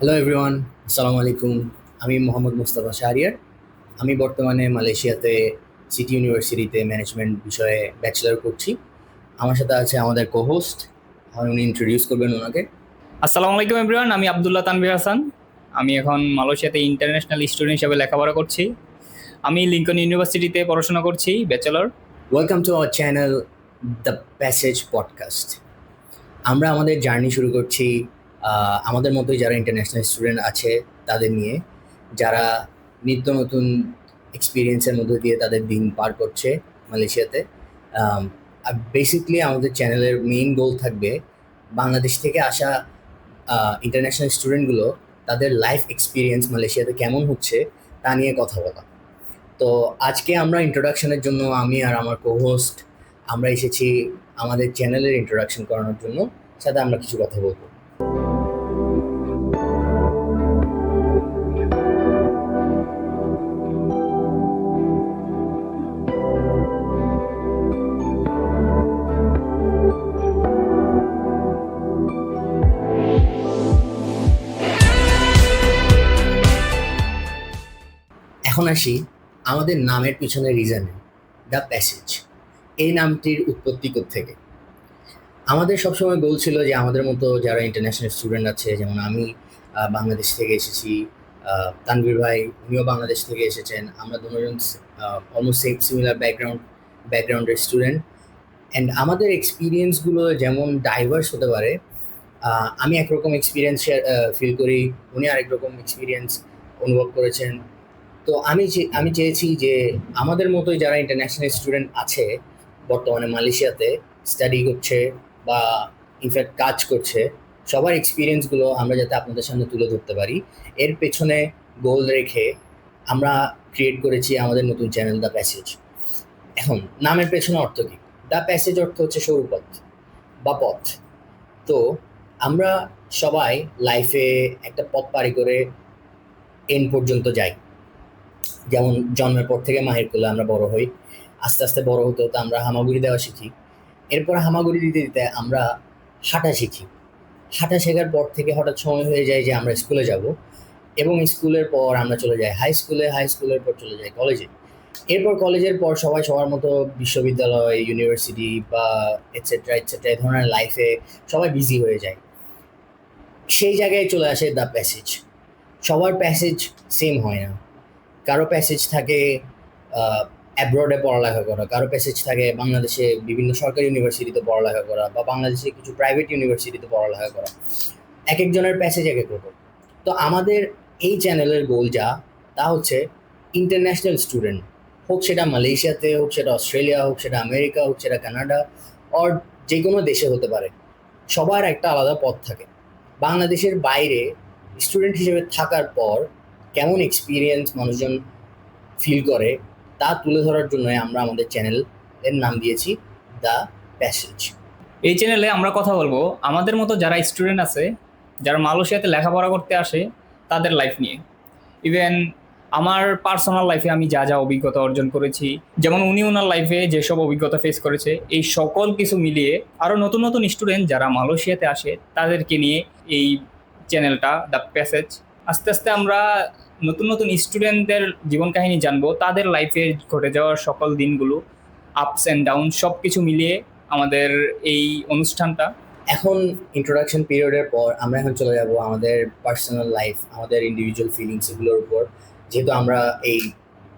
Hello everyone আসসালামু আলাইকুম আমি মোহাম্মদ মুস্তাফা শাহরিয়ার। আমি বর্তমানে মালয়েশিয়াতে সিটি ইউনিভার্সিটিতে ম্যানেজমেন্ট বিষয়ে ব্যাচেলার করছি। আমার সাথে আছে আমাদের কোহোস্ট উনি ইন্ট্রোডিউস করবেন ওনাকে। আসসালামু আলাইকুম এভরিওয়ান আমি আবদুল্লাহ তানভীর হাসান। আমি এখন মালয়েশিয়াতে ইন্টারন্যাশনাল স্টুডেন্ট হিসেবে লেখাপড়া করছি। আমি লিঙ্কন ইউনিভার্সিটিতে পড়াশোনা করছি bachelor welcome to our channel the passage podcast আমরা আমাদের জার্নি শুরু করছি আমাদের মতোই যারা ইন্টারন্যাশনাল স্টুডেন্ট আছে তাদের নিয়ে, যারা নিত্য নতুন এক্সপিরিয়েন্সের মধ্যে দিয়ে তাদের দিন পার করছে মালয়েশিয়াতে বেসিকলি আমাদের চ্যানেলের মেইন গোল থাকবে বাংলাদেশ থেকে আসা ইন্টারন্যাশনাল স্টুডেন্টগুলো তাদের লাইফ এক্সপিরিয়েন্স মালয়েশিয়াতে কেমন হচ্ছে তা নিয়ে কথা বলা। তো আজকে আমরা ইন্ট্রোডাকশনের জন্য আমি আর আমার কোহোস্ট আমরা এসেছি আমাদের চ্যানেলের ইন্ট্রোডাকশন করানোর জন্য, সাথে আমরা কিছু কথা বলব। আসি আমাদের নামের পিছনে রিজনে দ্য প্যাসেজ। এই নামটির উৎপত্তি থেকে আমাদের সবসময় গোল ছিল যে আমাদের মতো যারা ইন্টারন্যাশনাল স্টুডেন্ট আছে যেমন আমি বাংলাদেশ থেকে এসেছি আহ, তানভীর ভাই উনিও বাংলাদেশ থেকে এসেছেন আমরা দুজন অলমোস্ট সেম সিমিলার ব্যাকগ্রাউন্ড ব্যাকগ্রাউন্ডের স্টুডেন্ট অ্যান্ড আমাদের এক্সপিরিয়েন্সগুলো যেমন ডাইভার্স হতে পারে আমি একরকম এক্সপিরিয়েন্স ফিল করি উনি আরেক রকম এক্সপিরিয়েন্স অনুভব করেছেন। তো আমি আমি চেয়েছি যে আমাদের মতোই যারা ইন্টারন্যাশনাল স্টুডেন্ট আছে, বর্তমানে মালয়েশিয়াতে স্টাডি করছে বা ইনফ্যাক্ট কাজ করছে, সবার এক্সপিরিয়েন্সগুলো আমরা যাতে আপনাদের সামনে তুলে ধরতে পারি। এর পেছনে গোল রেখে আমরা ক্রিয়েট করেছি আমাদের নতুন চ্যানেল দ্য প্যাসেজ এখন, নামের পেছনে অর্থ কী? দ্য প্যাসেজ অর্থ হচ্ছে সরুপথ বা পথ। তো আমরা সবাই লাইফে একটা পথ পাড়ি করে এন পর্যন্ত যাই। যেমন জন্মের পর থেকে মাহের কোলে আমরা বড় হই, আস্তে আস্তে বড় হতে হতে আমরা হামাগুড়ি দেওয়া শিখি। এরপর হামাগুড়ি দিতে দিতে আমরা হাঁটা শিখি। হাঁটা শেখার পর থেকে হঠাৎ সময় হয়ে যায় যে আমরা স্কুলে যাব এবং স্কুলের পর আমরা চলে যাই হাই স্কুলে, হাই স্কুলের পর চলে যাই কলেজে। এরপর কলেজের পর সবাই সবার মতো বিশ্ববিদ্যালয়, ইউনিভার্সিটি বা এটসেট্রা এটসেট্রা এই ধরনের লাইফে সবাই বিজি হয়ে যায়। সেই জায়গায় চলে আসে দ্য প্যাসেজ সবার প্যাসেজ সেম হয় না। কারও প্যাসেজ থাকে অ্যাব্রডে পড়ালেখা করা, কারও প্যাসেজ থাকে বাংলাদেশে বিভিন্ন সরকারি ইউনিভার্সিটিতে পড়ালেখা করা বা বাংলাদেশে কিছু প্রাইভেট ইউনিভার্সিটিতে পড়ালেখা করা। এক একজনের প্যাসেজ এক এক রকম। তো আমাদের এই চ্যানেলের গোল যা, তা হচ্ছে ইন্টারন্যাশনাল স্টুডেন্ট হোক সেটা মালয়েশিয়াতে হোক, সেটা অস্ট্রেলিয়া হোক, সেটা আমেরিকা হোক, সেটা কানাডা অর যে কোনো দেশে হতে পারে, সবার একটা আলাদা পথ থাকে। বাংলাদেশের বাইরে স্টুডেন্ট হিসেবে থাকার পর কেমন এক্সপিরিয়েন্স মানুষজন ফিল করে, তা তুলে ধরার জন্য আমরা আমাদের চ্যানেল এর নাম দিয়েছি দ্য প্যাসেজ এই চ্যানেলে আমরা কথা বলব আমাদের মতো যারা স্টুডেন্ট আছে, যারা মালয়েশিয়াতে লেখাপড়া করতে আসে, তাদের লাইফ নিয়ে। ইভেন আমার পার্সোনাল লাইফে আমি যা যা অভিজ্ঞতা অর্জন করেছি, যেমন উনি ওনার লাইফে যেসব অভিজ্ঞতা ফেস করেছে, এই সকল কিছু মিলিয়ে আরও নতুন নতুন স্টুডেন্ট যারা মালয়েশিয়াতে আসে, তাদেরকে নিয়ে এই চ্যানেলটা দ্য প্যাসেজ আস্তে আস্তে আমরা নতুন নতুন স্টুডেন্টদের জীবন কাহিনী জানব, তাদের লাইফে ঘটে যাওয়ার সকল দিনগুলো আপস অ্যান্ড ডাউন সব কিছু মিলিয়ে আমাদের এই অনুষ্ঠানটা। এখন ইন্ট্রোডাকশন পিরিয়ডের পর আমরা এখন চলে যাব আমাদের পার্সোনাল লাইফ আমাদের ইন্ডিভিজুয়াল ফিলিংস এগুলোর উপর। যেহেতু আমরা এই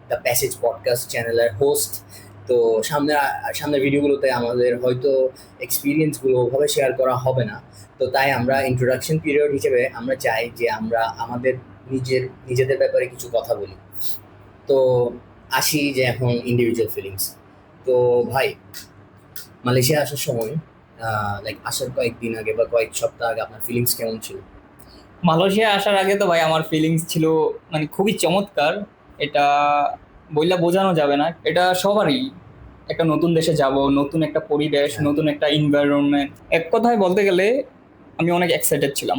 দ্য প্যাসেজ পডকাস্ট চ্যানেলের হোস্ট তো সামনে, সামনের ভিডিওগুলোতে আমাদের হয়তো এক্সপিরিয়েন্সগুলো ওভাবে শেয়ার করা হবে না। তো তাই আমরা ইন্ট্রোডাকশন পিরিয়ড হিসেবে আমরা চাই যে আমরা আমাদের নিজের, নিজেদের ব্যাপারে কিছু কথা বলি। তো আসি যে এখন ইন্ডিভিজুয়াল ফিলিংস তো ভাই, মালয়েশিয়া আসার সময় লাইক আসার কয়েকদিন আগে বা কয়েক সপ্তাহ আগে আপনার ফিলিংস কেমন ছিল? মালয়েশিয়া আসার আগে তো ভাই আমার ফিলিংস ছিল মানে খুবই চমৎকার। এটা বললে বোঝানো যাবে না। এটা সবারই একটা নতুন দেশে যাব নতুন একটা পরিবেশ হ্যাঁ। নতুন একটা এনভায়রনমেন্ট এক কথায় বলতে গেলে আমি অনেক এক্সাইটেড ছিলাম।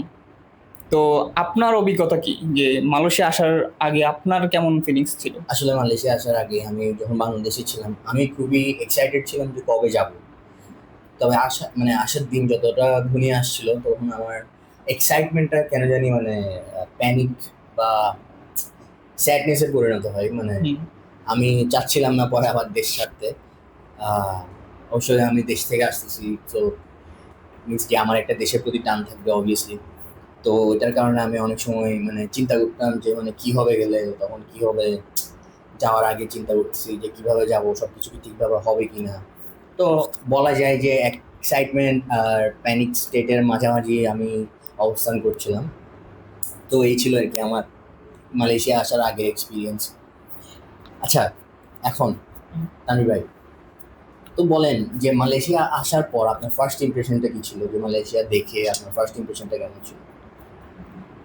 তো আপনার অভিজ্ঞতা কি? যে মালয়েশিয়া আসার আগে আপনার কেমন ফিলিংস ছিল? আসলে মালয়েশিয়া আসার আগে আমি যখন বাংলাদেশে ছিলাম আমি খুবই এক্সাইটেড ছিলাম যে কবে যাব। তবে আসা মানে আসার দিন যতটা ঘনিয়ে আসছিল তখন আমার এক্সাইটমেন্টটা কেন জানি মানে প্যানিক বা স্যাডনেসে পরিণত হয়। মানে আমি চাচ্ছিলাম না পরে আবার দেশ ছাড়তে। অবশ্যই আমি দেশ থেকে আসতেছি, তো মিনস কি আমার একটা দেশের প্রতি টান থাকবে অবভিয়াসলি তো এটার কারণে আমি অনেক সময় মানে চিন্তা করতাম যে মানে কি হবে গেলে, তখন কি হবে, যাওয়ার আগে চিন্তা করতেছি যে কীভাবে যাব সব কিছু কি ঠিকভাবে হবে কি না তো বলা যায় যে এক্সাইটমেন্ট আর প্যানিক স্টেটের মাঝামাঝি আমি অবস্থান করছিলাম। তো এই ছিল আর কি আমার মালয়েশিয়া আসার আগের এক্সপিরিয়েন্স আচ্ছা এখন, তানভীর ভাই তো বলেন যে মালয়েশিয়া আসার পর আপনার ফার্স্ট ইমপ্রেশনটা কি ছিল? যে মালয়েশিয়া দেখে আপনার ফার্স্ট ইমপ্রেশনটা কেমন ছিল?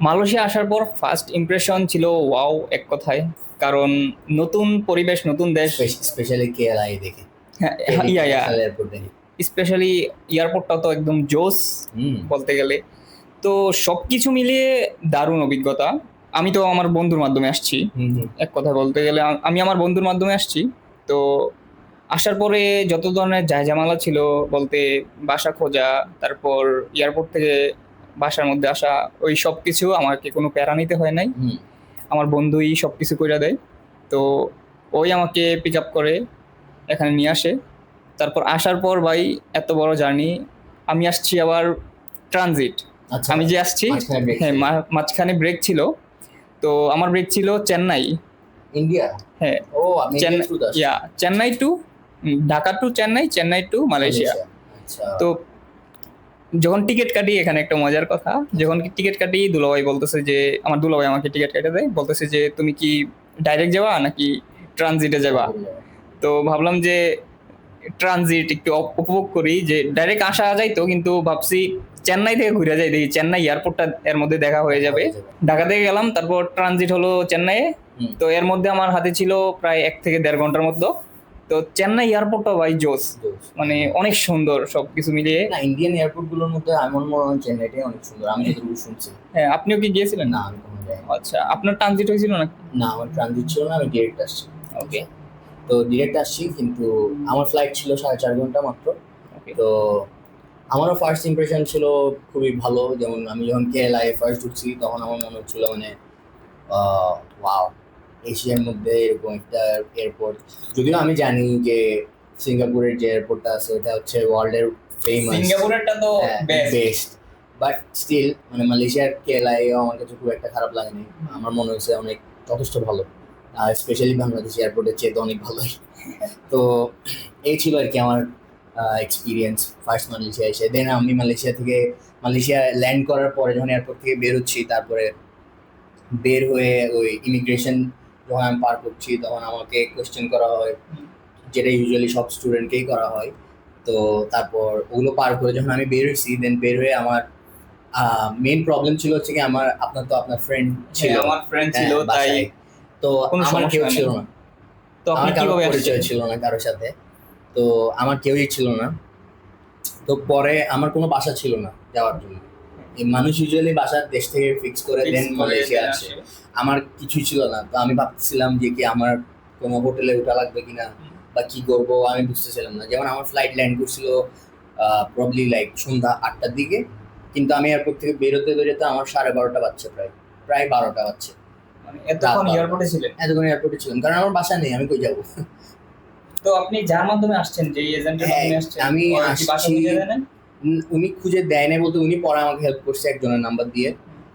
মালয়েশিয়া আসার পর ফার্স্ট ইমপ্রেশন ছিল ওয়াও এক কথায়। কারণ নতুন পরিবেশ নতুন দেশ। স্পেশালি কেএলআই দেখে। হ্যাঁ, ইয়া ইয়া। এয়ারপোর্ট দেখে। স্পেশালি এয়ারপোর্টটা তো একদম জোস বলতে গেলে। তো সব কিছু মিলিয়ে দারুণ অভিজ্ঞতা। আমি তো আমার বন্ধুর মাধ্যমে আসছি। এক কথা বলতে গেলে আমি আমার বন্ধুর মাধ্যমে আসছি। তো আসার পরে যত ধরনের জায়জামালা ছিল বলতে বাসা খোঁজা তারপর এয়ারপোর্ট থেকে বাসার মধ্যে আসা ওই সব কিছু আমাকে কোনো প্যারা নিতে হয় নাই। আমার বন্ধুই সব কিছু করে দেয়। তো ওই আমাকে পিক আপ করে এখানে নিয়ে আসে। তারপর আসার পর ভাই এত বড় জার্নি আমি আসছি আবার ট্রানজিট আচ্ছা। আমি যে আসছি হ্যাঁ মাঝখানে ব্রেক ছিল। তো আমার ব্রেক ছিল চেন্নাই। ইন্ডিয়া? হ্যাঁ। ও Chennai to Dhaka to Chennai Chennai to Malaysia. আচ্ছা। তো যখন টিকিট কাটি এখানে একটা মজার কথা যখন টিকিট কাটি দুলাভাই বলতেছে যে আমার দুলাভাই আমাকে টিকিট কেটে দেয় বলতেছে যে তুমি কি ডাইরেক্ট যাবা নাকি ট্রানজিটে যাবা? তো ভাবলাম যে ট্রানজিট একটু উপভোগ করি যে ডাইরেক্ট আসা যাইতো কিন্তু ভাবছি চেন্নাই থেকে ঘুরে যাই দেখি চেন্নাই এয়ারপোর্টটা এর মধ্যে দেখা হয়ে যাবে। ঢাকা থেকে গেলাম তারপর ট্রানজিট হলো চেন্নাইয়ে। তো এর মধ্যে আমার হাতে ছিল প্রায় এক থেকে দেড় ঘণ্টার মতো। তো চেন্নাই এয়ারপোর্টটা ভাই জোস মানে অনেক সুন্দর সব কিছু মিলিয়ে। না ইন্ডিয়ান এয়ারপোর্টগুলোর মধ্যে আমার মনে হয় চেন্নাইটাই অনেক সুন্দর। আমি যতটুকু শুনছি। হ্যাঁ আপনিও কি গিয়েছিলেন? না আমি কোনো আচ্ছা আপনার ট্রানজিট হয়েছিল না না আমার ট্রানজিট ছিল না আমি ডিরেক্ট আসছি। ওকে তো ডিরেক্ট আসছি কিন্তু আমার ফ্লাইট ছিল সাড়ে চার ঘণ্টা মাত্র। তো আমারও ফার্স্ট ইমপ্রেশন ছিল খুবই ভালো। যেমন আমি যখন কেএলআই ফার্স্ট ঢুকছি তখন আমার মনে হচ্ছিল মানে ওয়াও এশিয়ার মধ্যে এরকম একটা এয়ারপোর্ট যদিও আমি জানি যে সিঙ্গাপুরের যে এয়ারপোর্টটা আছে ওটা হচ্ছে ওয়ার্ল্ডের ফেমাস সিঙ্গাপুরেরটা তো বেস্ট বাট স্টিল মানে মালয়েশিয়ার কেএলআই আমার কাছে খুব একটা খারাপ লাগেনি। আমার মনে হয়েছে অনেক যথেষ্ট ভালো। আর স্পেশালি বাংলাদেশ এয়ারপোর্টের চেয়ে তো অনেক ভালোই। তো এই ছিল আর কি আমার এক্সপিরিয়েন্স ফার্স্ট মালয়েশিয়া এসে। দেন আমি মালয়েশিয়া থেকে মালয়েশিয়া ল্যান্ড করার পরে যখন এয়ারপোর্ট থেকে বেরোচ্ছি তারপরে বের হয়ে ওই ইমিগ্রেশন যখন আমি পার করছি তখন আমাকে কোয়েশ্চেন করা হয় যেটা ইউজুয়ালি সব স্টুডেন্টকেই করা হয়। তো তারপর ওগুলো পার করে যখন আমি বের হয়েছি দেন বের হয়ে আমার মেন প্রবলেম ছিল হচ্ছে কি আমার আপনার তো আপনার ফ্রেন্ড ছিল। হ্যাঁ, আমার ফ্রেন্ড ছিল হ্যাঁ, তাই তো আমার কেউ ছিল না। তো আমার কারও পরিচয় ছিল না কারোর সাথে। তো আমার কেউই ছিল না। তো পরে আমার কোনো বাসা ছিল না যাওয়ার জন্য। মানুষ ইউজুয়ালি বাসা দেশ থেকে ফিক্স করে দেন মালয়েশিয়া আসে। আমার কিছুই ছিল না। তো আমি ভাবছিলাম যে কি আমার কোনো হোটেলে ওঠা লাগবে কিনা বা কি করব আমি বুঝতেছিলাম না। যেমন আমার ফ্লাইট ল্যান্ড করছিল প্রবলি লাইক সন্ধ্যা আটটার দিকে। কিন্তু আমি এয়ারপোর্ট থেকে বেরোতে বেরোতে আমার সাড়ে বারোটা বাজছে প্রায়। প্রায় বারোটা বাজছে। মানে এতক্ষণ এয়ারপোর্টে ছিলেন? এতক্ষণ এয়ারপোর্টে ছিলাম। কারণ আমার বাসা নেই আমি কই যাব? তো আপনি যার মাধ্যমে আসছেন যে এজেন্টের হ্যাঁ, মাধ্যমে আসছেন আমি আসছি- উনি খুঁজে দেয় নাই বলতে উনি পরে আমাকে হেল্প করছে একজনের নাম্বার দিয়ে।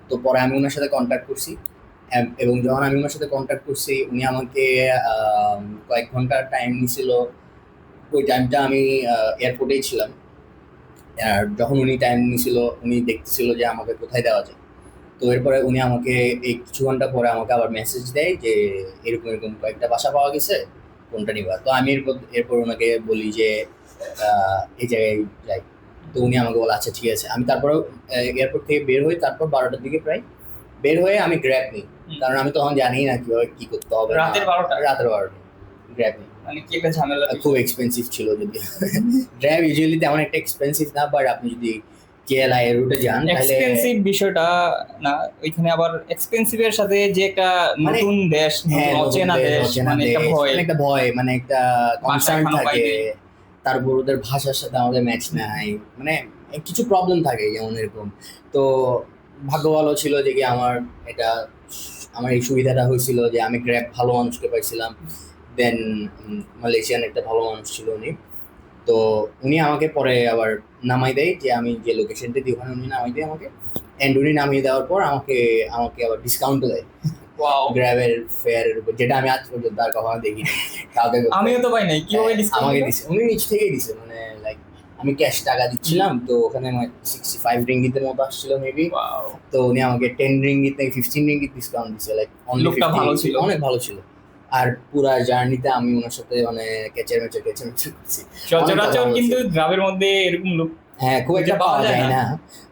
তো পরে আমি ওনার সাথে কন্ট্যাক্ট করছি। এবং যখন আমি ওনার সাথে কন্ট্যাক্ট করছি, উনি আমাকে কয়েক ঘণ্টা টাইম নিছিল। ওই টাইমটা আমি এয়ারপোর্টেই ছিলাম। আর যখন উনি টাইম নিছিল, উনি দেখতেছিল যে আমাকে কোথায় দেওয়া যায়। তো এরপরে উনি আমাকে এই কিছু ঘণ্টা পরে আমাকে আবার মেসেজ দেয় যে, এরকম এরকম কয়েকটা বাসা পাওয়া গেছে, কোনটা নিবা? তো আমি এরপর এরপর ওনাকে বলি যে এই জায়গায় যাই তো উনি আমাকে বলে আচ্ছা ঠিক আছে। আমি তারপরে এয়ারপোর্ট থেকে বের হই তারপর বারোটার দিকে প্রায় বের হয়ে আমি গ্র্যাব নিই। কারণ আমি তখন জানি না কীভাবে কি করতে হবে। রাতের বারোটা? রাতের বারোটা গ্র্যাব নিই। মানে কি একটা ঝামেলা? খুব এক্সপেন্সিভ ছিল যদি। ড্রাইভ ইউজুয়ালি তেমন একটা এক্সপেন্সিভ না বাট আপনি যদি কেএলআই এর রুটে যান তাহলে এক্সপেন্সিভ বিষয়টা না ওইখানে আবার এক্সপেন্সিভের সাথে যে একটা মানে- নতুন দেশ হ্যাঁ অচেনা দেশ মানে একটা ভয়। মানে একটা ভয় মানে একটা কনসার্ন থাকে। তারপর ওদের ভাষার সাথে আমাদের ম্যাচ নেয় মানে কিছু প্রবলেম থাকে যেমন এরকম। তো ভাগ্য ভালো ছিল যে কি আমার এটা, আমার এই সুবিধাটা হয়েছিল যে আমি গ্র্যাব ভালো মানুষকে পাইছিলাম। দেন মালয়েশিয়ান একটা ভালো মানুষ ছিল উনি। তো উনি আমাকে পরে আবার নামাই দেয় যে আমি যে লোকেশনটা দিই ওখানে উনি নামাই দেয় আমাকে। অ্যান্ড উনি নামিয়ে দেওয়ার পর আমাকে আমাকে আবার ডিসকাউন্ট দেয়। গ্র্যাবের ফেয়ারের উপর যেটা আমি আজ পর্যন্ত আর কখনো দেখিনি। কাউকে আমিও তো পাই নাই কীভাবে হ্যাঁ, আমাকে দিছে। উনি নিচ থেকেই দিছে মানে লাইক আমি ক্যাশ টাকা দিচ্ছিলাম তো ওখানে আমার সিক্সটি ফাইভ রিঙ্গিতের মতো আসছিল মেবি তো উনি আমাকে টেন রিঙ্গিত থেকে ফিফটিন রিঙ্গিত ডিসকাউন্ট দিচ্ছে লাইক ভালো ছিল। অনেক ভালো ছিল। আর পুরা জার্নিতে আমি ওনার সাথে মানে কেচের মেচের কেচের মেচের করছি সচরাচর কিন্তু গ্রামের মধ্যে এরকম লোক হ্যাঁ খুব একটা পাওয়া যায় না।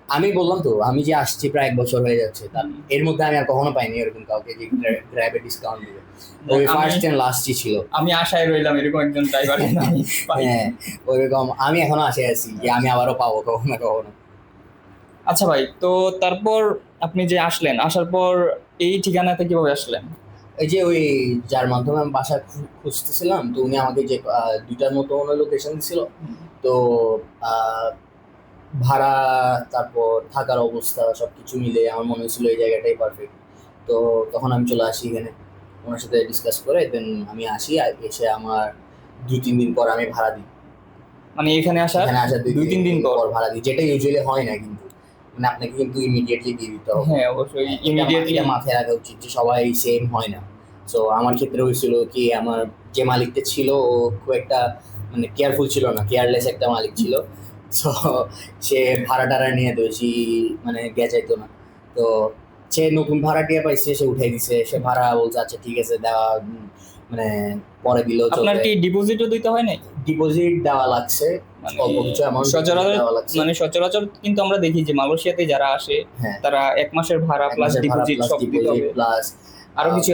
আমি বললাম তো আমি যে আসছি প্রায় এক বছর হয়ে যাচ্ছে এর মধ্যে আমি আর কখনো পাইনি এরকম কাউকে যে গ্র্যাবে ডিসকাউন্ট দিবে। ওই ফার্স্ট এন্ড লাস্টই ছিল। আমি আশায় রইলাম এরকম একজন ড্রাইভার হ্যাঁ ওইরকম আমি এখনও আসে আছি যে আমি আবারও পাবো কখনো কখনো। আচ্ছা ভাই তো তারপর আপনি যে আসলেন আসার পর এই ঠিকানাতে কীভাবে আসলেন? এই যে ওই যার মাধ্যমে আমি বাসা খুঁজতেছিলাম তো উনি আমাকে যে দুইটার মতো ওনার লোকেশন দিছিল। তো আহ, ভাড়া তারপর থাকার অবস্থা সব কিছু মিলে আমার মনে হয়েছিল এই জায়গাটাই পারফেক্ট তো তখন আমি চলে আসি এখানে। ওনার সাথে ডিসকাস করে দেন আমি আসি আর এসে আমার দুই তিন দিন পর আমি ভাড়া দিই। মানে এখানে আসা এখানে আসার দুই তিন দিন পর? ভাড়া দিই। যেটা ইউজুয়ালি হয় না কিন্তু। মানে আপনাকে কিন্তু ইমিডিয়েটলি দিয়ে দিতে হবে। হ্যাঁ অবশ্যই। ইমিডিয়েটলি মাথায় রাখা উচিত যে সবাই সেম হয় না। সো আমার ক্ষেত্রে হয়েছিল কি আমার যে মালিকটা ছিল ও খুব একটা মানে কেয়ারফুল ছিল না। কেয়ারলেস একটা মালিক ছিল। সো সে ভাড়া টাড়া নিয়ে তো বেশি মানে গেছাইতো না। তো সে নতুন ভাড়া ভাড়াটিয়া পাইছে সে উঠাই দিছে সে ভাড়া বলছে আচ্ছা ঠিক আছে দেওয়া মানে পরে দিলেও আপনার কি ডিপোজিটও দিতে হয় নাই? ডিপোজিট দেওয়া লাগছে মানে অল্প কিছু অ্যামাউন্ট সচরাচর মানে সচরাচর কিন্তু আমরা দেখি যে মালয়েশিয়াতে যারা আসে হ্যাঁ। তারা এক মাসের ভাড়া প্লাস ডিপোজিট সব দিতে হবে। প্লাস আরও কিছু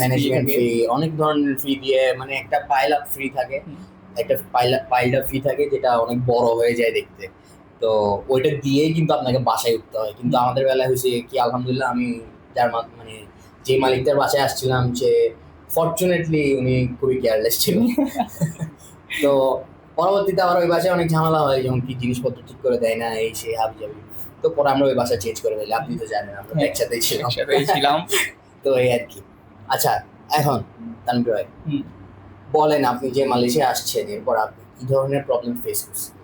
ম্যানেজমেন্ট ফি অনেক ধরনের ফি দিয়ে মানে একটা পাইল আপ ফ্রি থাকে। একটা পাইল পাইল ফি থাকে যেটা অনেক বড় হয়ে যায় দেখতে। তো ওইটা দিয়েই কিন্তু আপনাকে বাসায় উঠতে হয়। কিন্তু আমাদের বেলায় হয়েছে কি আলহামদুলিল্লাহ আমি যার মানে যে মালিকটার বাসায় আসছিলাম সে ফর্চুনেটলি উনি খুবই কেয়ারলেস ছিল। তো পরবর্তীতে আবার ওই বাসায় অনেক ঝামেলা হয় যেমন কি জিনিসপত্র ঠিক করে দেয় না এই সে হাবি যাবি তো পরে আমরা ওই বাসা চেঞ্জ করে দিই আপনি তো জানেন আমরা তো একসাথেই ছিলাম। তো এই আর কি। আচ্ছা এখন তানভীর ভাই। বলেন আপনি যে মালয়েশিয়া আসছেন এরপর আপনি কি ধরনের প্রবলেম ফেস করছেন?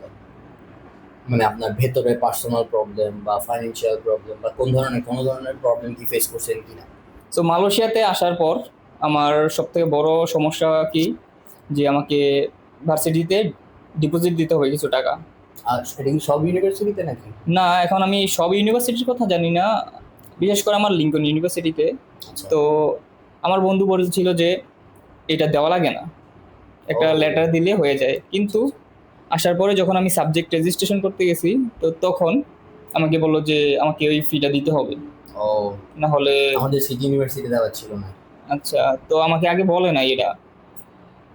মানে আপনার ভেতরে পার্সোনাল প্রবলেম বা ফাইন্যান্সিয়াল প্রবলেম বা কোন ধরনের কোন ধরনের প্রবলেম কি ফেস করছেন কিনা? তো মালয়েশিয়াতে আসার পর আমার সব থেকে বড় সমস্যা কি? যে আমাকে ভার্সিটিতে ডিপোজিট দিতে হবে কিছু টাকা। আর সেটা কি সব ইউনিভার্সিটিতে নাকি? না এখন আমি সব ইউনিভার্সিটির কথা জানি না। বিশেষ করে আমার লিঙ্কন ইউনিভার্সিটিতে আচ্ছা। তো আমার বন্ধু বলেছিল যে এটা দেওয়া লাগে না। একটা লেটার দিলে হয়ে যায়। কিন্তু আসার পরে যখন আমি সাবজেক্ট রেজিস্ট্রেশন করতে গেছি তো তখন আমাকে বলল যে আমাকে ওই ফিটা দিতে হবে। ও। না হলে আমাদের সিটি ইউনিভার্সিটি দেওয়া ছিল না। আচ্ছা তো আমাকে আগে বলে না এটা।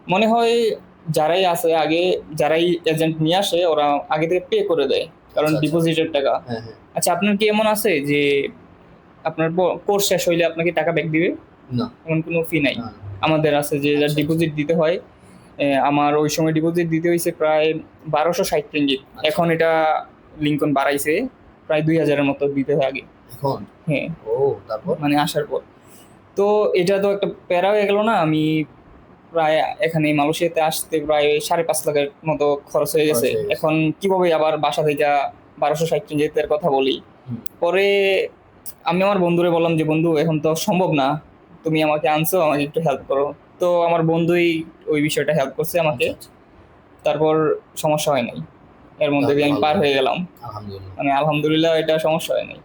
মনে হয় যারাই আসে আগে যারাই এজেন্ট নিয়ে আসে ওরা আগে থেকে পে করে দেয় কারণ আচ্ছা, আচ্ছা। ডিপোজিটের টাকা। হ্যাঁ হ্যাঁ। আচ্ছা আপনার কি এমন আছে যে আপনার কোর্স শেষ হইলে আপনাকে টাকা ব্যাক দিবে? না। এমন কোনো ফি নাই। আমাদের আছে যে আচ্ছা, আচ্ছা। ডিপোজিট দিতে হয় আমার ওই সময় ডিপোজিট দিতে হয়েছে প্রায় বারোশো ষাট রিঙ্গিত। আচ্ছা। এখন এটা লিঙ্কন বাড়াইছে প্রায় দুই হাজারের মতো দিতে হয় আগে। এখন? হ্যাঁ। ও তারপর? মানে আসার পর। তো এটা তো একটা প্যারা হয়ে গেল না আমি প্রায় এখানে মালয়েশিয়াতে আসতে প্রায় সাড়ে পাঁচ লাখের মতো খরচ হয়ে গেছে। খরচ হয়ে গেছে। এখন কীভাবে আবার বাসা থেকে বারোশো ষাট রিঙ্গিতের কথা বলি? পরে আমি আমার বন্ধুরে বললাম যে বন্ধু এখন তো সম্ভব না। তুমি আমাকে আনছো আমাকে একটু হেল্প করো। তো আমার বন্ধুই ওই বিষয়টা হেল্প করছে আমাকে। আচ্ছা, আচ্ছা। তারপর সমস্যা হয় নাই। এর মধ্যে দিয়ে আমি পার হয়ে গেলাম। আলহামদুলিল্লাহ। মানে আলহামদুলিল্লাহ এটা সমস্যা হয় নাই।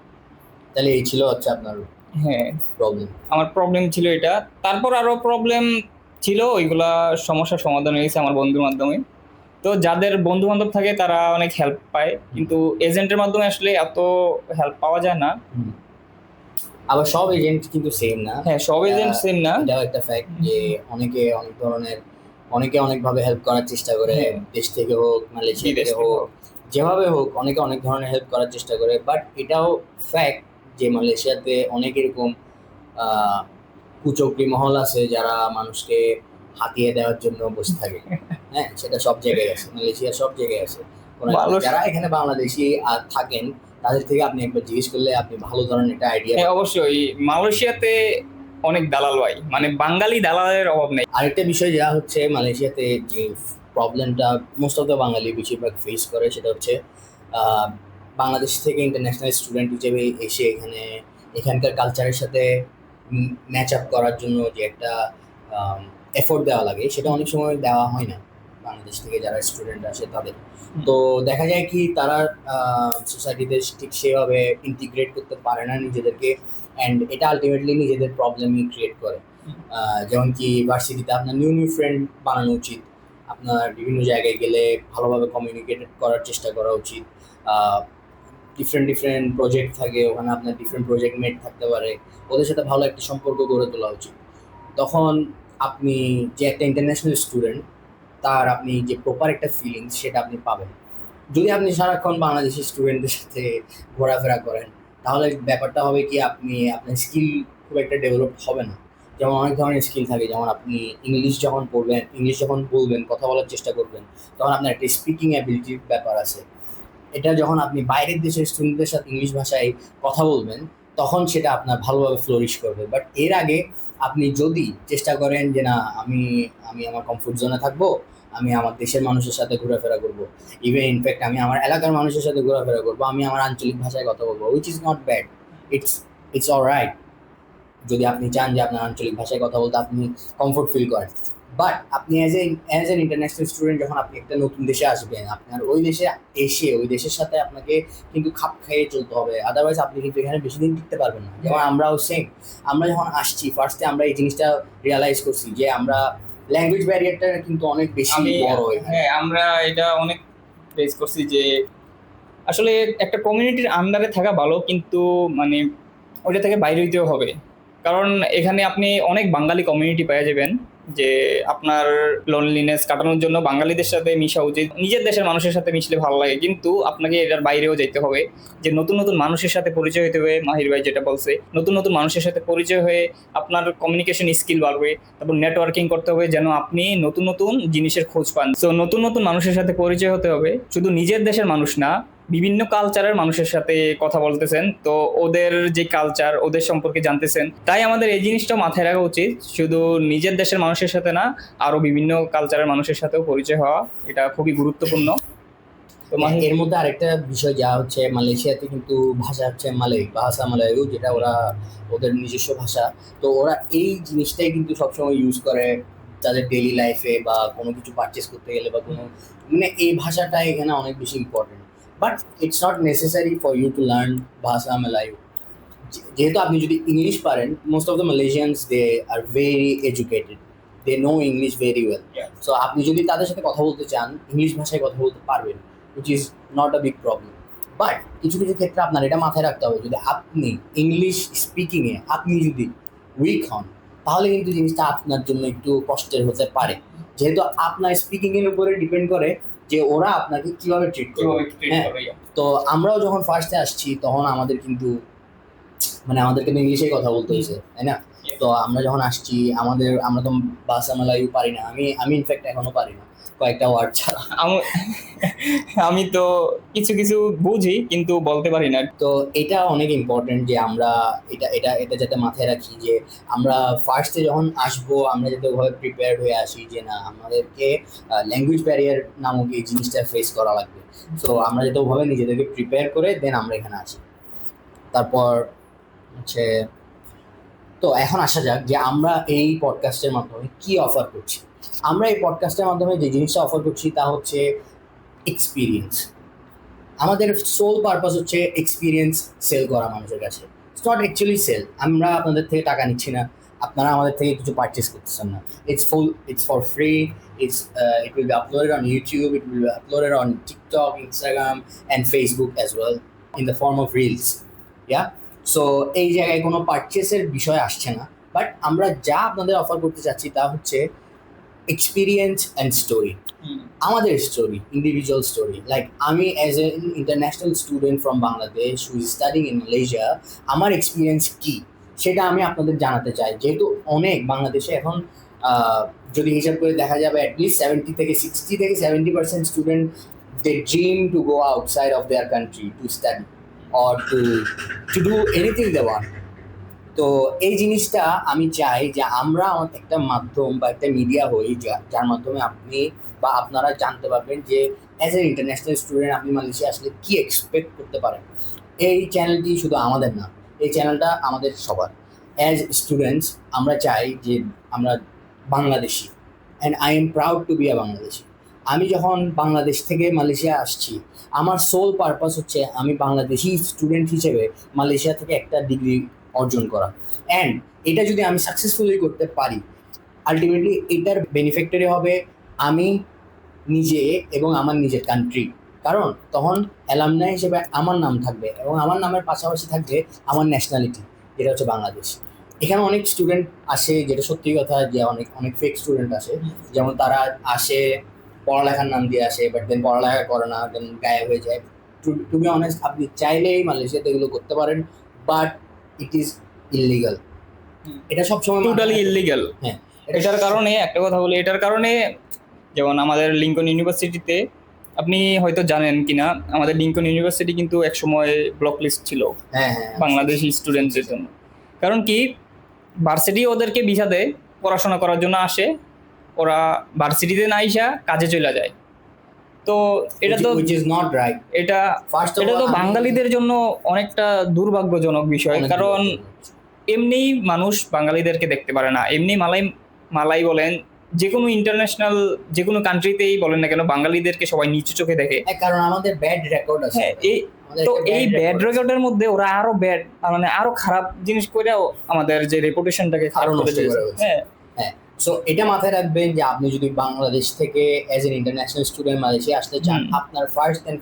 তাহলে এই ছিল হচ্ছে আপনার হ্যাঁ। প্রবলেম আমার প্রবলেম ছিল এটা। তারপর আরও প্রবলেম ছিল ওইগুলা সমস্যার সমাধান হয়েছে আমার বন্ধুর মাধ্যমে। তো যাদের বন্ধু বান্ধব থাকে তারা অনেক হেল্প পায়। কিন্তু এজেন্টের মাধ্যমে আসলে এত হেল্প পাওয়া যায় না। আবার সব এজেন্ট কিন্তু সেম না। হ্যাঁ সব এজেন্ট সেম না। এটাও একটা ফ্যাক্ট যে অনেকে অনেক ধরনের অনেকে অনেকভাবে হেল্প করার চেষ্টা করে। দেশ থেকে হোক মালয়েশিয়া থেকে হোক যেভাবে হোক অনেকে অনেক ধরনের হেল্প করার চেষ্টা করে। বাট এটাও ফ্যাক্ট যে মালয়েশিয়াতে অনেক এরকম আহ, কুচক্রি মহল আছে যারা মানুষকে হাতিয়ে দেওয়ার জন্য বসে থাকে। হ্যাঁ সেটা সব জায়গায় আছে। মালয়েশিয়ার সব জায়গায় আছে। যারা এখানে বাংলাদেশি আর থাকেন তাদের থেকে আপনি একবার জিজ্ঞেস করলে আপনি ভালো ধরনের একটা আইডিয়া হ্যাঁ অবশ্যই। মালয়েশিয়াতে অনেক দালাল ভাই। মানে বাঙালি দালালের অভাব নেই। আরেকটা বিষয় যা হচ্ছে মালয়েশিয়াতে যে প্রবলেমটা মোস্ট অফ দ্য বাঙালি বেশিরভাগ ফেস করে সেটা হচ্ছে বাংলাদেশ থেকে ইন্টারন্যাশনাল স্টুডেন্ট হিসেবে এসে এখানে এখানকার কালচারের সাথে ম্যাচ আপ করার জন্য যে একটা এফোর্ট দেওয়া লাগে সেটা অনেক সময় দেওয়া হয় না। বাংলাদেশ থেকে যারা স্টুডেন্ট আসে তাদের। তো দেখা যায় কি তারা সোসাইটিতে ঠিক সেভাবে ইন্টিগ্রেট করতে পারে না নিজেদেরকে অ্যান্ড এটা আলটিমেটলি নিজেদের প্রবলেমই ক্রিয়েট করে। যেমন কি ভার্সিটিতে আপনার নিউ নিউ ফ্রেন্ড বানানো উচিত। আপনার বিভিন্ন জায়গায় গেলে ভালোভাবে কমিউনিকেট করার চেষ্টা করা উচিত। ডিফারেন্ট ডিফারেন্ট প্রজেক্ট থাকে, ওখানে আপনার ডিফারেন্ট প্রজেক্ট মেট থাকতে পারে। ওদের সাথে ভালো একটা সম্পর্ক গড়ে তোলা উচিত। তখন আপনি যে একটা ইন্টারন্যাশনাল স্টুডেন্ট তার আপনি যে প্রপার একটা ফিলিংস সেটা আপনি পাবেন। যদি আপনি সারাক্ষণ বাংলাদেশি স্টুডেন্টদের সাথে ঘোরাফেরা করেন, তাহলে ব্যাপারটা হবে কি, আপনি, আপনার স্কিল খুব একটা ডেভেলপ হবে না। যেমন অনেক ধরনের স্কিল থাকে, যেমন আপনি ইংলিশ যখন পড়বেন ইংলিশ যখন বলবেন, কথা বলার চেষ্টা করবেন, তখন আপনার একটা স্পিকিং অ্যাবিলিটির ব্যাপার আছে। এটা যখন আপনি বাইরের দেশের স্টুডেন্টদের সাথে ইংলিশ ভাষায় কথা বলবেন, তখন সেটা আপনার ভালোভাবে ফ্লোরিশ করবে। বাট এর আগে আপনি যদি চেষ্টা করেন যে, না, আমি আমি আমার কমফোর্ট জোনে থাকব আমি আমার দেশের মানুষের সাথে ঘোরাফেরা করব। ইভেন ইনফ্যাক্ট আমি আমার এলাকার মানুষের সাথে ঘোরাফেরা করব। আমি আমার আঞ্চলিক ভাষায় কথা বলব which is not bad it's it's all right যদি আপনি চান যে আপনার আঞ্চলিক ভাষায় কথা বলতে আপনি কমফোর্ট ফিল করেন। বাট আপনি as a as an international student যখন আপনি একটা নতুন দেশে আসবেন, আপনার ওই দেশে এসে, ওই দেশের সাথে আপনাকে কিন্তু খাপ খাইয়ে চলতে হবে। আদারওয়াইজ আপনি কিন্তু এখানে বেশি দিন টিকতে পারবেন না। যেমন আমরাও সেম আমরা যখন আসছি ফার্স্টে আমরা এই জিনিসটা রিয়ালাইজ করছি যে আমরা ল্যাঙ্গুয়েজ ব্যারিয়ারটা কিন্তু অনেক বেশি বড় হ্যাঁ আমরা এটা অনেক ফেস করছি যে আসলে একটা কমিউনিটির আন্ডারে থাকা ভালো কিন্তু মানে ওইটা থেকে বাইরে হইতেও হবে। কারণ এখানে আপনি অনেক বাঙালি কমিউনিটি পাওয়া যাবেন। যে আপনার লোনলিনেস কাটানোর জন্য বাঙালিদের সাথে মিশা উচিত, নিজের দেশের মানুষের সাথে মিশলে ভালো লাগে। কিন্তু আপনাকে এটার বাইরেও যেতে হবে যে নতুন নতুন মানুষের সাথে পরিচয় হতে হবে, মাহির ভাই যেটা বলছে। নতুন নতুন মানুষের সাথে পরিচয় হয়ে আপনার কমিউনিকেশন স্কিল বাড়বে, তারপর নেটওয়ার্কিং করতে হবে যেন আপনি নতুন নতুন জিনিসের খোঁজ পান। তো নতুন নতুন মানুষের সাথে পরিচয় হতে হবে, শুধু নিজের দেশের মানুষ না বিভিন্ন কালচারের মানুষের সাথে কথা বলতেছেন। তো ওদের যে কালচার ওদের সম্পর্কে জানতেছেন। তাই আমাদের এই জিনিসটা মাথায় রাখা উচিত। শুধু নিজের দেশের মানুষের সাথে না, আরও বিভিন্ন কালচারের মানুষের সাথেও পরিচয় হওয়া। এটা খুবই গুরুত্বপূর্ণ। এর মধ্যে আরেকটা বিষয় যা হচ্ছে মালয়েশিয়াতে কিন্তু ভাষা হচ্ছে মালয় ভাষা মালয়ু, যেটা ওরা ওদের নিজস্ব ভাষা। তো ওরা এই জিনিসটাই কিন্তু সবসময় ইউজ করে তাদের ডেইলি লাইফে বা কোনো কিছু পারচেস করতে গেলে বা কোনো মানে এই ভাষাটা এখানে অনেক বেশি important but it's not necessary for you to learn ভাষা মালায়ু যেহেতু আপনি যদি ইংলিশ পারেন most of the Malaysians they are very educated they know English very well so আপনি যদি তাদের সাথে কথা বলতে চান ইংলিশ ভাষায় কথা বলতে পারবেন which is not a big problem but কিছু কিছু ক্ষেত্রে আপনার এটা মাথায় রাখতে হবে যদি আপনি ইংলিশ স্পিকিংয়ে আপনি যদি উইক হন তাহলে কিন্তু জিনিসটা আপনার জন্য একটু কষ্টের হতে পারে। যেহেতু আপনার স্পিকিংয়ের উপরে ডিপেন্ড করে যে ওরা আপনাকে কীভাবে ট্রিট করবে। হ্যাঁ। তো আমরাও যখন ফার্স্টে আসছি তখন আমাদের কিন্তু মানে আমাদেরকে ইংলিশে কথা বলতে হয়েছে তাই না? তো আমরা যখন আসছি আমাদের আমরা তো বাসা মালাইও পারি না। আমি আমি ইনফ্যাক্ট এখনও পারি না। কয়েকটা ওয়ার্ড ছাড়া। আমি তো কিছু কিছু বুঝি কিন্তু বলতে পারি না। তো এটা অনেক ইম্পর্টেন্ট যে আমরা এটা এটা এটা যাতে মাথায় রাখি যে আমরা ফার্স্টে যখন আসব আমরা যাতে ওভাবে প্রিপেয়ার হয়ে আসি যে না আমাদেরকে ল্যাঙ্গুয়েজ ব্যারিয়ার নামক এই জিনিসটা ফেস করা লাগবে। সো আমরা যাতে ওভাবে নিজেদেরকে প্রিপেয়ার করে দেন আমরা এখানে আসি। তারপর হচ্ছে তো এখন আসা যাক যে আমরা এই পডকাস্টের মাধ্যমে কি অফার করছি। আমরা এই পডকাস্টের মাধ্যমে যে জিনিসটা অফার করছি তা হচ্ছে এক্সপিরিয়েন্স আমাদের সোল পারপাস হচ্ছে এক্সপিরিয়েন্স সেল করা মানুষের কাছে। ইটস নট অ্যাকচুয়ালি সেল আমরা আপনাদের থেকে টাকা নিচ্ছি না। আপনারা আমাদের থেকে কিছু পারচেস করতেছেন না। It's full it's for free it's it will be uploaded on YouTube it will be uploaded on TikTok Instagram and Facebook as well in the form of reels yeah so এই জায়গায় কোনো পারচেসের বিষয় আসছে না। But আমরা যা আপনাদের offer করতে চাচ্ছি তা হচ্ছে এক্সপিরিয়েন্স অ্যান্ড স্টোরি আমাদের স্টোরি ইন্ডিভিজুয়াল স্টোরি লাইক আমি as a international student from Bangladesh who is studying in Malaysia আমার এক্সপিরিয়েন্স কী? সেটা আমি আপনাদের জানাতে চাই। যেহেতু অনেক বাংলাদেশে এখন যদি হিসাব করে দেখা যাবে অ্যাটলিস্ট সেভেন্টি থেকে সিক্সটি থেকে seventy percent student they dream to go outside of their country to study or to to do anything the one তো এই জিনিসটা আমি চাই যে আমরা একটা মাধ্যম বা একটা মিডিয়া হই যার মাধ্যমে আপনি বা আপনারা জানতে পারবেন যে অ্যাজ এ ইন্টারন্যাশনাল স্টুডেন্ট আপনি মালয়েশিয়া আসলে কী এক্সপেক্ট করতে পারেন। এই চ্যানেলটি শুধু আমাদের না, এই চ্যানেলটা আমাদের সবার। অ্যাজ স্টুডেন্টস আমরা চাই যে আমরা Bangladeshi. And I am proud to be a Bangladeshi. আমি যখন বাংলাদেশ থেকে মালয়েশিয়া আসছি, আমার সোল পারপাস হচ্ছে আমি বাংলাদেশি স্টুডেন্ট হিসেবে মালয়েশিয়া থেকে একটা ডিগ্রি অর্জন করা। অ্যান্ড এটা যদি আমি সাকসেসফুলি করতে পারি আলটিমেটলি এটার বেনিফিক্টরি হবে আমি নিজে এবং আমার নিজের কান্ট্রি কারণ তখন অ্যালামনা হিসেবে আমার নাম থাকবে এবং আমার নামের পাশাপাশি থাকবে আমার ন্যাশনালিটি যেটা হচ্ছে বাংলাদেশ। এখানে অনেক স্টুডেন্ট আসে, যেটা সত্যি কথা যে অনেক অনেক ফেক স্টুডেন্ট আসে। যেমন তারা আসে, পড়ালেখার নাম দিয়ে আসে বাট দেন পড়ালেখা করে না দেন গায়েব হয়ে যায়। টু বি অনেস্ট আপনি চাইলেই মালয়েশিয়াতে এগুলো করতে পারেন বাট ইট ইজ ইলিগাল। এটা সবসময় টোটালি ইলিগাল হ্যাঁ, এটার কারণে একটা কথা বলি এটার কারণে যেমন আমাদের লিঙ্কন ইউনিভার্সিটিতে আপনি হয়তো জানেন কিনা আমাদের লিঙ্কন ইউনিভার্সিটি কিন্তু একসময় ব্লক লিস্ট ছিল হ্যাঁ হ্যাঁ বাংলাদেশি স্টুডেন্টদের জন্য। কারণ কি ভার্সিটি ওদেরকে ভিসা দেয় পড়াশোনা করার জন্য আসে ওরা ভার্সিটিতে না আইসা কাজে চলে যায়। তো এটা তো উইচ ইজ নট রাইট এটা ফার্স্ট এটা তো বাঙালিদের জন্য অনেকটা দুর্ভাগ্যজনক বিষয় কারণ এমনি মানুষ বাঙালিদেরকে দেখতে পারে না। এমনি মালাই মালাই বলেন যে কোনো ইন্টারন্যাশনাল যে কোনো কান্ট্রিতেই বলেন না কেন বাঙালিদেরকে সবাই নিচু চোখে দেখে। হ্যাঁ, কারণ আমাদের ব্যাড রেকর্ড আছে। হ্যাঁ এই তো এই ব্যাড রেকর্ডের মধ্যে ওরা আরও ব্যাড মানে আরও খারাপ জিনিস করেও আমাদের যে রেপুটেশনটাকে খারাপ করে হ্যাঁ সো এটা মাথায় রাখবেন যে আপনি যদি বাংলাদেশ থেকে as an international student Malaysia আসতে চান আপনার first and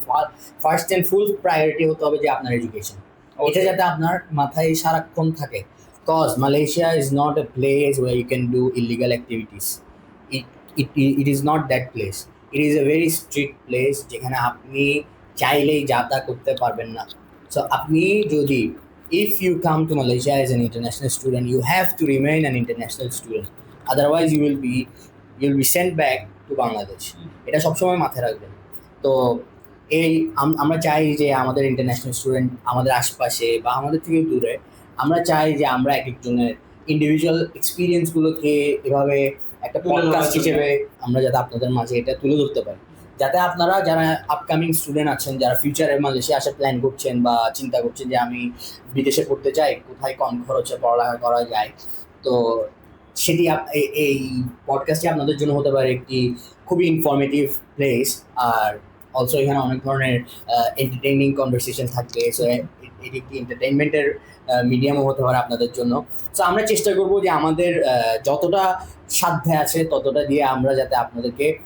first and full priority হতে হবে যে আপনার এডুকেশন এটা যাতে আপনার মাথায় সারাক্ষণ থাকে। Cause Malaysia is not a place where you can do illegal activities it it it is not that place it is a very strict place যেখানে আপনি চাইলেই যাতা করতে পারবেন না। সো আপনি যদি if you come to Malaysia as international student you have to to remain international international student. Otherwise, you will be you'll be sent back to Bangladesh. এটা সবসময় মাথায় রাখবেন তো এই আম- আমরা চাই যে আমাদের ইন্টারন্যাশনাল স্টুডেন্ট আমাদের আশপাশে বা আমাদের থেকে দূরে আমরা চাই যে আমরা এক একজনের ইন্ডিভিজুয়াল এক্সপিরিয়েন্সগুলোকে এভাবে একটা পডকাস্ট হিসেবে আমরা যাতে আপনাদের মাঝে এটা তুলে ধরতে পারি যাতে আপনারা যারা আপকামিং স্টুডেন্ট আছেন যারা ফিউচারে মালয়েশিয়া আসার প্ল্যান করছেন বা চিন্তা করছেন যে আমি বিদেশে পড়তে চাই কোথায় কম খরচে পড়ালেখা করা যায় তো সেটি এই পডকাস্টটি আপনাদের জন্য হতে পারে একটি খুবই ইনফরমেটিভ প্লেস আর অলসো এখানে অনেক ধরনের এন্টারটেইনিং কনভারসেশন থাকবে সো এটি একটি এন্টারটেইনমেন্টের মিডিয়ামও হতে পারে আপনাদের জন্য। সো আমরা চেষ্টা করব যে আমাদের যতটা সাধ্যে আছে ততটা দিয়ে আমরা যাতে আপনাদেরকে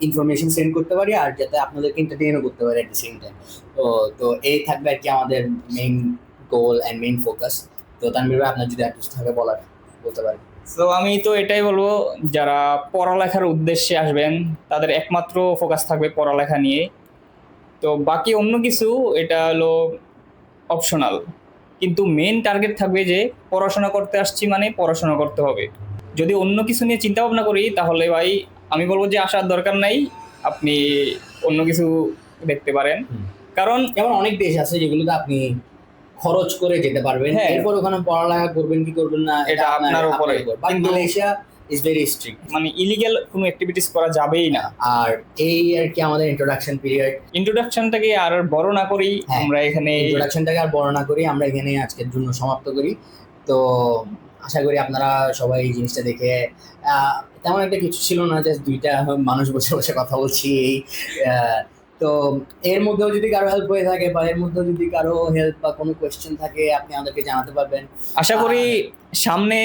ইনফরমেশন সেন্ড করতে পারি, আর যাতে আপনাদেরকে এন্টারটেইনও করতে পারি অ্যাট দ্য সেম টাইম তো তো এই থাকবে আর কি আমাদের main goal and main focus তো তার আপনার যদি একটু থাকে বলার, বলতে পারেন। তো আমি তো এটাই বলব যারা পড়ালেখার উদ্দেশ্যে আসবেন তাদের একমাত্র ফোকাস থাকবে পড়ালেখা নিয়ে। তো বাকি অন্য কিছু এটা হলো অপশনাল কিন্তু মেন টার্গেট থাকবে যে পড়াশোনা করতে আসছি মানে পড়াশোনা করতে হবে। যদি অন্য কিছু নিয়ে চিন্তা ভাবনা করি তাহলে ভাই আমি বলব যে আসার দরকার নাই আপনি অন্য কিছু দেখতে পারেন। কারণ যেমন অনেক দেশ আছে যেগুলোতে আপনি খরচ করে যেতে পারবেন হ্যাঁ। এরপর ওখানে পড়ালেখা করবেন কি করবেন না এটা আপনার উপরে। কিন্তু- মালয়েশিয়া ইজ ভেরি স্ট্রিক্ট মানে ইলিগ্যাল কোনো অ্যাক্টিভিটিস করা যাবেই না আর এই আর কি আমাদের ইন্ট্রোডাকশন পিরিয়ড ইন্ট্রোডাকশনটাকে আর বড় না করি হ্যাঁ। আমরা এখানে ইন্ট্রোডাকশনটাকে আর বড় না করি আমরা এখানে আজকের জন্য সমাপ্ত করি তো আশা করি আপনারা সবাই এই জিনিসটা দেখে তেমন একটা কিছু ছিল না জাস্ট দুইটা মানুষ বসে বসে কথা বলছি এই তো এর মধ্যেও যদি কারও হেল্প হয়ে থাকে বা এর মধ্যেও যদি কারও হেল্প বা কোনো কোয়েশ্চেন থাকে আপনি আমাদেরকে জানাতে পারবেন। আশা করি সামনে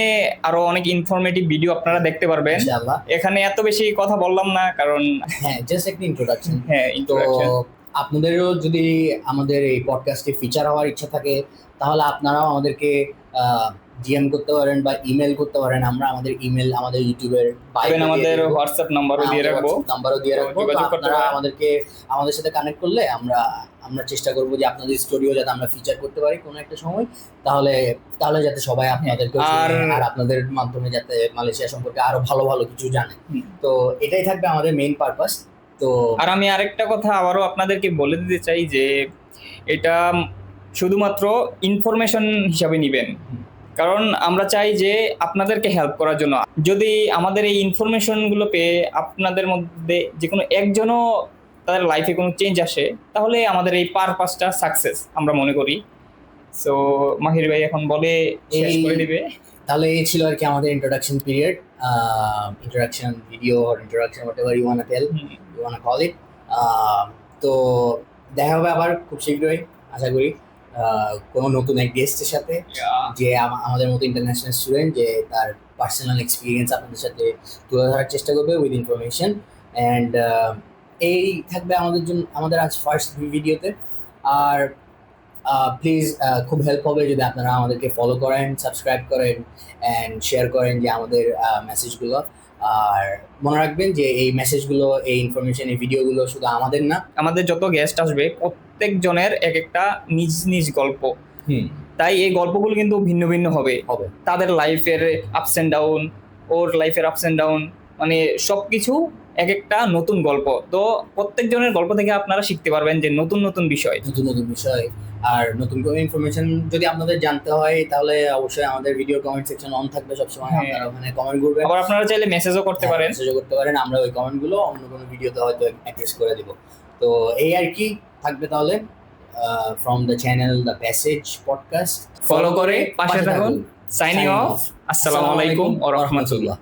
আরও অনেক ইনফরমেটিভ ভিডিও আপনারা দেখতে পারবেন। ইনশাআল্লাহ। এখানে এত বেশি কথা বললাম না কারণ হ্যাঁ জাস্ট একটা ইন্ট্রোডাকশন হ্যাঁ তো আপনাদেরও যদি আমাদের এই পডকাস্টে ফিচার হওয়ার ইচ্ছা থাকে তাহলে আপনারাও আমাদেরকে জিএম করতে পারেন বা ইমেল করতে পারেন আমরা আমাদের ইমেল আমাদের ইউটিউবের আমাদের হোয়াটসঅ্যাপ নাম্বারও দিয়ে রাখব। নাম্বারও দিয়ে রাখব। আপনারা আমাদেরকে আমাদের সাথে কানেক্ট করলে আমরা আমরা চেষ্টা করব যে আপনাদের স্টোরিও যাতে আমরা ফিচার করতে পারি কোনো একটা সময়। তাহলে তাহলে যাতে সবাই আপনাদেরকে আর- আর আপনাদের মাধ্যমে যাতে মালয়েশিয়া সম্পর্কে আরও ভালো ভালো কিছু জানে। তো এটাই থাকবে আমাদের মেইন পারপাস তো আর আমি আরেকটা কথা আবারও আপনাদেরকে বলে দিতে চাই যে এটা শুধুমাত্র ইনফরমেশন হিসাবে নেবেন। কারণ আমরা চাই যে আপনাদেরকে হেল্প করার জন্য। যদি আমাদের এই ইনফরমেশনগুলো পেয়ে আপনাদের মধ্যে যে কোনো একজনও তাদের লাইফে কোনো চেঞ্জ আসে তাহলে আমাদের এই পারপাসটা সাকসেস আমরা মনে করি। সো মাহির ভাই এখন বলে শেষ করে দিবে। তাহলে এই ছিল আর কি আমাদের introduction period introduction video or introduction whatever you want tell you want call it তো দেখা হবে আবার খুব শীঘ্রই আশা করি। কোনো নতুন এক গেস্টের সাথে যে আমাদের মতো ইন্টারন্যাশনাল স্টুডেন্ট যে তার পার্সোনাল এক্সপিরিয়েন্স আপনাদের সাথে তুলে ধরার চেষ্টা করবে উইথ ইনফরমেশন অ্যান্ড এই থাকবে আমাদের জন্য আমাদের আজ ফার্স্ট ভিডিওতে আর প্লিজ খুব হেল্প হবে যদি আপনারা আমাদেরকে ফলো করেন সাবস্ক্রাইব করেন অ্যান্ড শেয়ার করেন যে আমাদের মেসেজগুলো আর মনে রাখবেন যে এই মেসেজগুলো এই ইনফরমেশন এই ভিডিওগুলো শুধু আমাদের না আমাদের যত গেস্ট আসবে প্রত্যেকজনের এক একটা নিজ নিজ গল্প। তাই এই গল্পগুলো কিন্তু ভিন্ন ভিন্ন হবে। তাদের লাইফের আপস অ্যান্ড ডাউন ওর লাইফের আপস অ্যান্ড ডাউন মানে সব কিছু এক একটা নতুন গল্প। তো প্রত্যেকজনের গল্প থেকে আপনারা শিখতে পারবেন যে নতুন নতুন বিষয়। নতুন নতুন বিষয় আর নতুন কোনো ইনফরমেশন যদি আপনাদের জানতে হয় তাহলে অবশ্যই আমাদের ভিডিও কমেন্ট সেকশন অন থাকবে সবসময়। হ্যাঁ। আপনারা ওখানে কমেন্ট করবেন আবার আপনারা চাইলে মেসেজও করতে হ্যাঁ, পারেন। message ও করতে পারেন। আমরা ওই কমেন্টগুলো অন্য কোনো ভিডিওতে হয়তো অ্যাড্রেস করে দিব। তো এই আর কি থাকবে তাহলে from the channel the passage podcast follow করে পাশে থাকুন। সাইনিং অফ আসসালামু আলাইকুম ওয়া রাহমাতুল্লাহ।